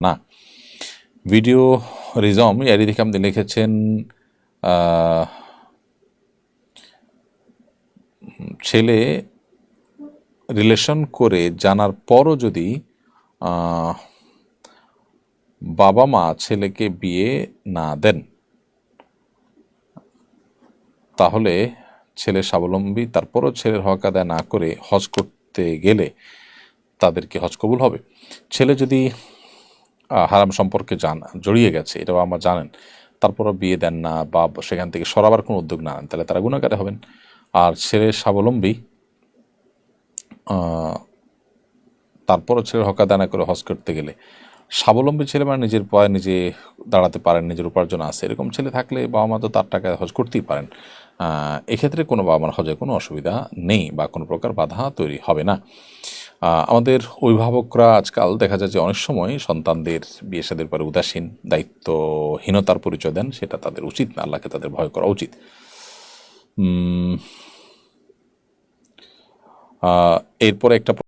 না, ভিডিও রিজম ইয়ারি থেকে আপনি লিখেছেন ছেলে রিলেশন করে জানার পরও যদি বাবা মা ছেলেকে বিয়ে না দেন, তাহলে ছেলে স্বাবলম্বী, তারপরও ছেলের হক আদায় না করে হজ করতে গেলে তাদেরকে হজ কবুল হবে? ছেলে যদি হারাম সম্পর্কে জান জড়িয়ে গেছে এটা বাবা মা জানেন। তারপরও বিয়ে দেন না বা সেখান থেকে সরাবার কোনো উদ্যোগ না তাহলে তারা গুণাকারে হবেন। আর ছেলে স্বাবলম্বী তারপরও ছেলের হক আদায় করে হজ করতে গেলে, স্বাবলম্বী ছেলে মানে নিজের পায়ে নিজে দাঁড়াতে পারেন, নিজের উপার্জন আছে, এরকম ছেলে থাকলে বাবা মা তো তার টাকায় হজ করতেই পারেন। এক্ষেত্রে কোনো বাবা মার হজে কোনো অসুবিধা নেই বা কোনো প্রকার বাধা তৈরি হবে না। আমাদের অভিভাবকরা আজকাল দেখা যায় যে অনেক সময় সন্তানদের বিয়ে সাদের পরে উদাসীন, দায়িত্বহীনতার পরিচয় দেন, সেটা তাদের উচিত না, আল্লাহকে তাদের ভয় করা উচিত। এরপরে একটা